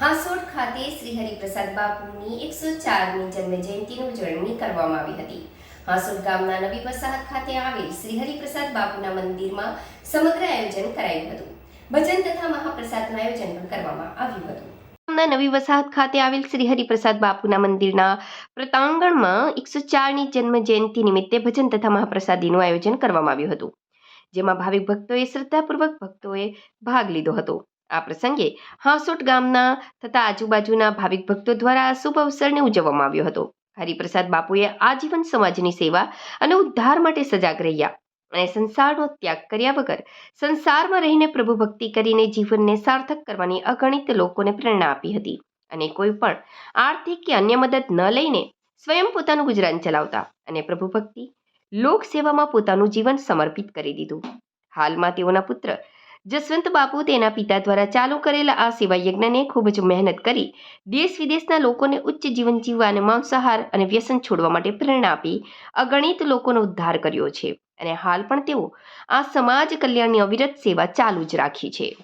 હાંસોડ ખાતે શ્રી હરિપ્રસાદ બાપુની એકસો ચારમી જન્મ જયંતિની ઉજવણી કરવામાં આવી હતી. હાંસોડ ગામના નવી વસાહત ખાતે આવેલ શ્રી હરિપ્રસાદ બાપુના મંદિરમાં સમગ્ર આયોજન કરાયું હતું. ભજન તથા મહાપ્રસાદનું આયોજન પણ કરવામાં આવ્યું હતું. નવી વસાહત ખાતે આવેલ શ્રી હરિપ્રસાદ બાપુના મંદિરના પ્રતાંગણમાં એકસો ચારની જન્મ જયંતિ નિમિત્તે ભજન તથા મહાપ્રસાદીનું આયોજન કરવામાં આવ્યું હતું, જેમાં ભાવિક ભક્તોએ શ્રદ્ધાપૂર્વક ભક્તોએ ભાગ લીધો હતો. આ પ્રસંગે હાંસોટ ગામના તથા આજુબાજુના ભાવિક ભક્તો દ્વારા શુભ અવસરને ઉજવવામાં આવ્યો હતો. હરિપ્રસાદ બાપુએ આજીવન સમાજની સેવા અને ઉદ્ધાર માટે સજાગ રહ્યા અને સંસારનો ત્યાગ કર્યા વગર સંસારમાં રહીને પ્રભુ ભક્તિ કરીને જીવનને સાર્થક કરવાની અગણિત લોકોને પ્રેરણા આપી હતી અને કોઈ પણ આર્થિક કે અન્ય મદદ ન લઈને સ્વયં પોતાનું ગુજરાન ચલાવતા અને પ્રભુ ભક્તિ લોક સેવામાં પોતાનું જીવન સમર્પિત કરી દીધું. હાલમાં તેઓના પુત્ર જસવંત બાપુ તેના પિતા દ્વારા ચાલુ કરેલા આ સેવા યજ્ઞને ખૂબ જ મહેનત કરી. દેશ વિદેશના લોકોને ઉચ્ચ જીવન જીવવા અને માંસાહાર અને વ્યસન છોડવા માટે પ્રેરણા આપી, અગણિત લોકોનો ઉદ્ધાર કર્યો છે. અને હાલ પણ તેઓ આ સમાજ કલ્યાણની અવિરત સેવા ચાલુ જ રાખી છે.